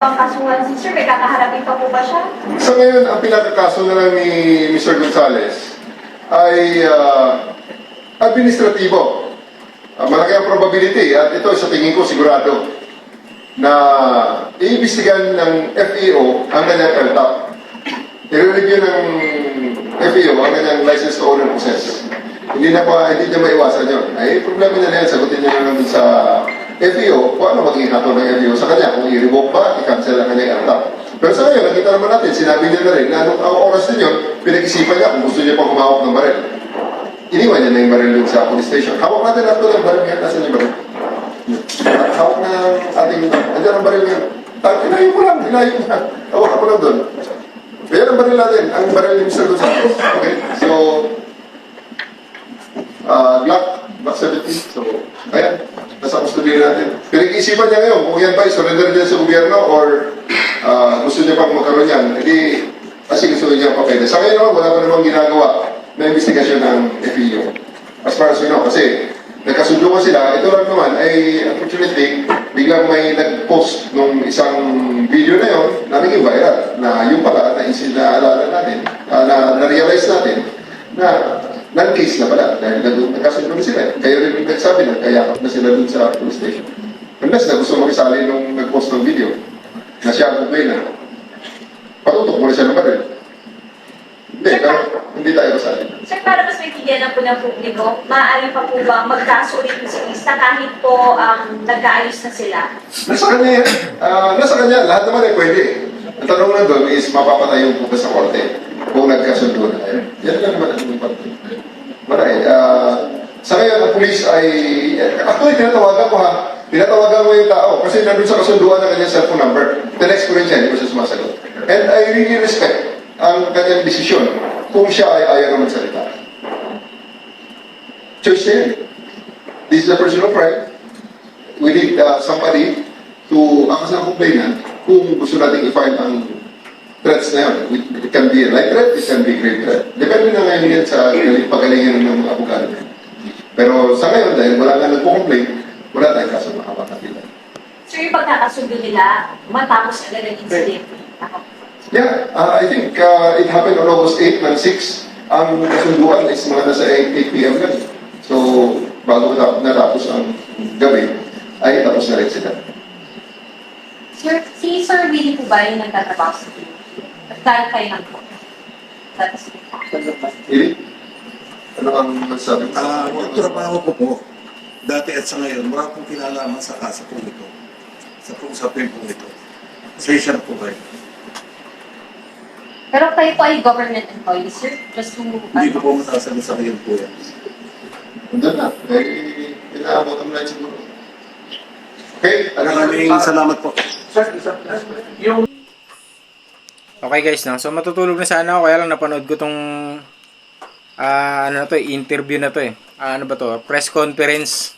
Ang kasuhan si Sir, may kakaharapin pa po ba siya? Sa ngayon, ang pinakakaso na lang ni Mr. Gonzales ay ah, administratibo. Ah, malaki ang probability at ito sa tingin ko sigurado na iimbestigan ng FEO ang kanyang LTAP. I-review ng FEO ang kanyang license to own and. Hindi na pa, hindi niya maiwasan yun. Ay, problema na yan, sagutin niya na lang sa FEO kung ano magiging hatol ng FEO sa kanya, kung i-revoke ba, i-cancel ang kanyang LTAP. Pero sa ngayon, nakita naman natin, sinabi niya na rin na ang oras din yun, pinag-isipan niya kung gusto niya pang humawak ng baril. Iniwan niya na yung baril dun sa police station. Hawak natin natin ng baril ngayon, nasan yung baril? Hawak na ating, andyan ang baril ngayon. Ilayo mo lang, ilayo mo lang. Hawak mo lang dun. Ayan ang baril natin, ang baril ni Mr. Gonzales. Okay, so, uh, Glock, Glock 17. So, ayan, custody natin. Pinag-iisipan niya ngayon kung yan ba i-surrender niya sa gobyerno or uh, gusto niya pang magkaroon yan. Hindi, kasi gusto niya pa pwede. Sa ngayon naman, wala pa namang ginagawa na investigasyon ng FEO. As far as we know, kasi nagkasundukan sila, ito lang naman ay unfortunately, biglang may nag-post nung isang video na yon na naging viral, na yung pala, na isin na alala natin, ah, na na-realize natin, na non-case na pala, dahil nag- nagkasundo na sila. Kayo rin yung nagsabi na kayakap na sila dun sa police station. Unless na gusto makisali nung nag-post ng video, na siya ang complainant, patutok mo na siya ng baril. Hindi, pero hindi tayo kasali. Sir, para mas maintindihan na po ng publiko, maaari pa po ba magkaso rin si Krista kahit po um, nagkaayos na sila? Nasa kanya yan. Ah, nasa kanya. Lahat naman ay pwede. Ang tanong na doon is mapapatayo po ba sa korte kung nagkasundo na. Yan lang naman ang importante. Wala eh. Ah, sa ngayon, ang police ay... Ay tinatawagan ko ha. Tinatawagan ko yung tao kasi nandun sa kasunduan ng kanyang cellphone number. Tinext ko rin siya, hindi ko siya sumasagot. And I really respect ang kanyang desisyon kung siya ay ayaw na magsalita. Choice niya. This is a personal pride we need uh, somebody to ang sa complainant kung gusto nating i-file ang threats na yun. It, can be a light threat, it can be a grave threat. Depende na ngayon yan sa galing, pagalingan ng mga abogado. Pero sa ngayon, dahil wala nga nagpo-complain, wala tayong kaso makapagkapilan. Sir, yung pagkakasundo nila, matapos agad ang incident. Yeah, uh, I think uh, it happened on August 8 ng 6. Ang kasunduan is mga nasa 8, 8 p.m. lang. So, bago natap- natapos ang gabi, ay tapos na rin sila. Sir, si Sir Willie po ba yung nagtatrabaho sa PNP? At kaya kayo lang po? Ili? Ano ang masasabi mo? Ah, yung trabaho ko po, dati at sa ngayon, wala akong kinalaman sa kaso po ito. Sa kung sa po ito. Session po kayo. Pero kayo po ay government employee, sir? Just to... Hindi ko po matasabi sa ngayon po yan. Andun na. Eh, inaabot ang light siguro. Okay? Ano Maraming salamat po. Okay guys, no? so matutulog na sana ako kaya lang napanood ko tong ah, ano na to, eh, interview na to eh. Ah, ano ba to? Press conference.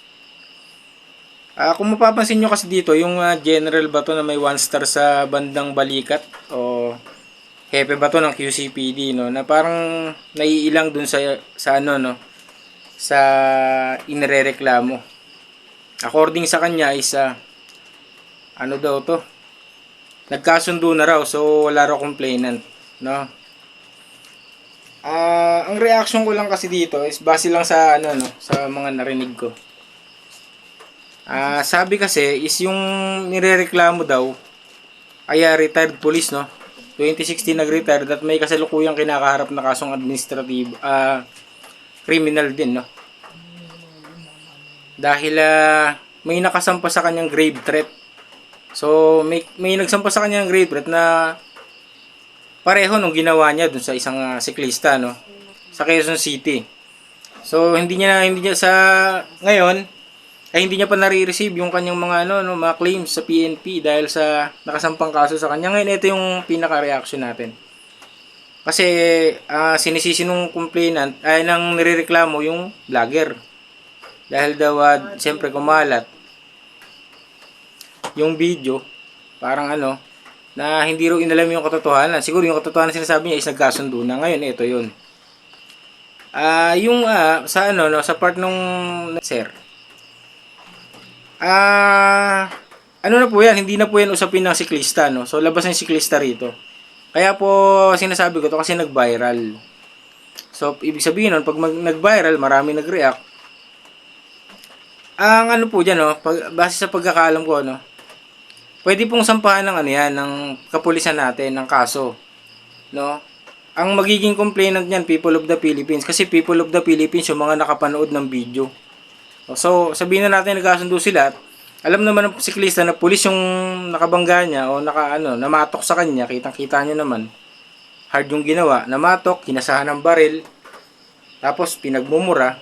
Ah, kung mapapansin nyo kasi dito, yung ah, general ba to na may one star sa bandang balikat o hepe ba to ng QCPD no na parang naiilang dun sa sa ano no sa inirereklamo. According sa kanya is ah, ano daw to? nagkasundo na raw so wala raw complainant no Ah, ang reaction ko lang kasi dito is base lang sa ano no sa mga narinig ko. Ah, sabi kasi is yung nirereklamo daw ay ah, retired police no? 2016 nag-retire at may kasalukuyang kinakaharap na kasong administrative ah criminal din no? Dahil ah, may nakasampa sa kanyang grave threat. So, may, may nagsampa sa kanya ng grade threat na pareho nung ginawa niya dun sa isang ah, siklista, no? Sa Quezon City. So, hindi niya, hindi niya sa, ngayon, ay hindi niya pa nare-receive yung kanyang mga, ano, no, mga claims sa PNP dahil sa nakasampang kaso sa kanya. Ngayon, ito yung pinaka-reaction natin. Kasi, ah, sinisisi nung complainant, ay nang nirereklamo yung vlogger. Dahil daw, ah, siyempre, kumalat yung video, parang ano, na hindi raw inalam yung katotohanan. Siguro yung katotohanan sinasabi niya is nagkasundo na. Ngayon, ito yun. Ah, yung ah, sa ano no, sa part nung sir. Ah, ano na po yan, hindi na po yan usapin ng siklista, no? So, labas ng siklista rito. Kaya po, sinasabi ko to kasi nag-viral. So, ibig sabihin nun, pag mag- nag-viral, marami nag-react. Ang ano po dyan, no? Pag, base sa pagkakalam ko, no? Pwede pong sampahan ng ano yan, ng kapulisan natin, ng kaso. No? Ang magiging complainant niyan, people of the Philippines. Kasi people of the Philippines, yung mga nakapanood ng video. So, sabihin na natin nagkasundo sila. at Alam naman ng siklista na pulis yung nakabangga niya o naka, ano, namatok sa kanya. Kitang-kita nyo naman. Hard yung ginawa. Namatok, kinasahan ng baril. Tapos, pinagmumura.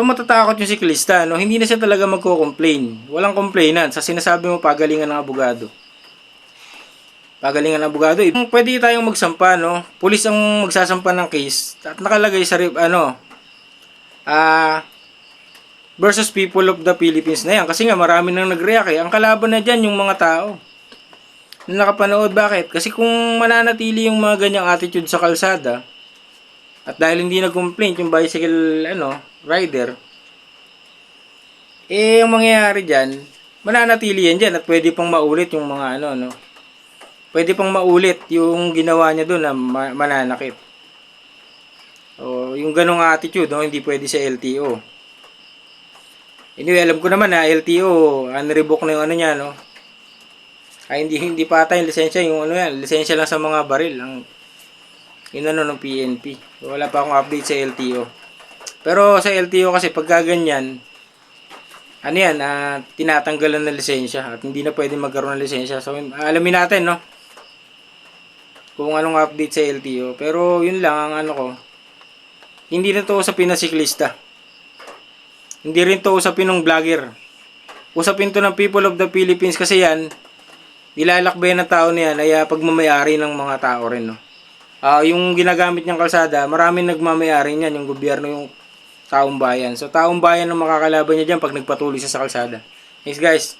So, matatakot yung siklista. No? Hindi na siya talaga magko-complain. Walang complainant. Sa sinasabi mo, pagalingan ng abogado. Pagalingan ng abogado. Eh, pwede tayong magsampa, no? Pulis ang magsasampa ng case. At nakalagay sa, rib- ano, ah, versus people of the Philippines na yan. Kasi nga marami nang nag-react eh. Ang kalaban na dyan yung mga tao. Na nakapanood, bakit? Kasi kung mananatili yung mga ganyang attitude sa kalsada, at dahil hindi nag-complain yung bicycle, ano, rider, eh, ang mangyayari dyan, mananatili yan dyan at pwede pang maulit yung mga ano, no. Pwede pang maulit yung ginawa niya doon na ma- mananakit. O, yung ganong attitude, no, hindi pwede sa LTO. Anyway, alam ko naman na LTO, unrevoke na yung ano niya, no? Ay, hindi, hindi pa ata yung lisensya, yung ano yan, lisensya lang sa mga baril, ang yun ano ng PNP. Wala pa akong update sa LTO. Pero sa LTO kasi pagka ganyan, ano yan, ah, tinatanggalan ng lisensya at hindi na pwede magkaroon ng lisensya. So, alamin natin, no? Kung anong update sa LTO. Pero yun lang ang ano ko. Hindi na to usapin ng siklista. Hindi rin to usapin ng vlogger. Usapin to ng people of the Philippines kasi yan, nilalakbay ng tao na yan ay ah, pagmamayari ng mga tao rin, no? Ah, yung ginagamit niyang kalsada, maraming nagmamayari niyan, yung gobyerno, yung taong bayan. So, taong bayan ang makakalaban niya dyan pag nagpatuloy siya sa kalsada. Thanks guys.